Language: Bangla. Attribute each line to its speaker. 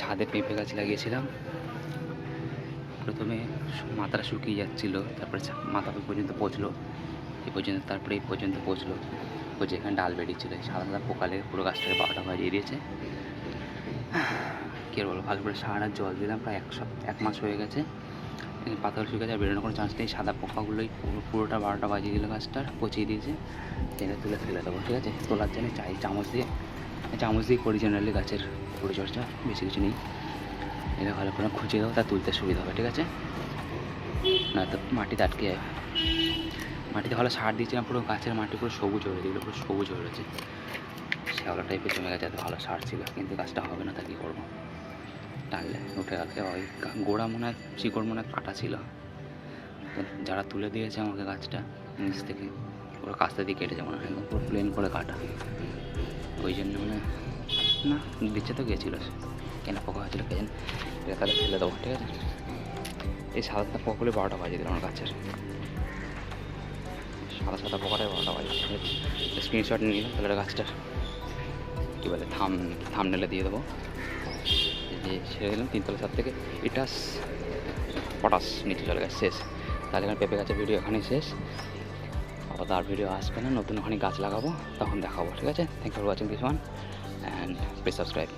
Speaker 1: ছাদে পেঁপে গাছ লাগিয়েছিলাম। প্রথমে মাথাটা শুকিয়ে যাচ্ছিল, তারপরে মাথা পর্যন্ত পচলো। এই পর্যন্ত তারপরে এই পর্যন্ত পচলো। ও যেখানে ডাল বেরিয়েছিল সাদা সাদা পোকালে পুরো গাছটাকে বারোটা বাজিয়ে দিয়েছে। কী বলব, ভালো করে সারা জল দিলাম, প্রায় এক সপ্তাহ এক মাস হয়ে গেছে। এই পাতাগুলো শুকে যায় বেরোনোর কোনো চান্স নেই। সাদা পোকাগুলোই পুরো পুরোটা বারোটা বাজিয়ে দিল গাছটার, পচিয়ে দিয়েছে। টেনে তুলে ফেলে দেবো, ঠিক আছে? তোলার জন্য চাই, চামচ দিয়ে। চামচ দিয়ে করি জেনারেলি গাছের পরিচর্যা, বেশি কিছু নেই। এটা ভালো করে খুঁজে দাও, তা তুলতে সুবিধা হবে, ঠিক আছে? না তো মাটিতে আটকে যাবে। মাটিতে ভালো সার দিয়েছিলাম, পুরো গাছের মাটি পুরো সবুজ হয়ে গেছে পুরো সবুজ হয়ে রয়েছে। শ্যাওলা টাইপের জমে গেছে, এত ভালো সার ছিল, কিন্তু গাছটা হবে না, তা কী করব? টানলে উঠে গেছে ওই গোড়া মনে হয়, শিকড় মনে হয় কাটা ছিল। যারা তুলে দিয়েছে আমাকে গাছটা, নিচ থেকে পুরো কাস্তে দিয়ে কেটেছে মনে হয়, একদম পুরো প্লেন করে কাটা। না। দিচ্ছে তো গেছিল সে। কেন পোকা হয়েছিল কে জানে। এটা তাহলে ফেলে দেবো, ঠিক আছে? এই সাদা সাদা পোকাগুলো বারোটা বাজিয়ে দিল আমার গাছের সাদা সাদা পোকাটাই বারোটা বাজিয়ে স্ক্রিনশট নিয়ে নিলাম, তাহলে গাছটার কী বলে, থাম থাম থামনেলে দিয়ে দেবো। ছেড়ে দিলাম, তিনতলা ছাদ থেকে ইটাস পটাশ নিচে চলে গেছে, শেষ। তাহলে এখানে পেঁপে গাছের ভিডিও এখানেই শেষ। আবার তার ভিডিও আসবে না, নতুন ওখানে গাছ লাগাবো, তখন দেখাবো, ঠিক আছে? Thank for watching this one and please subscribe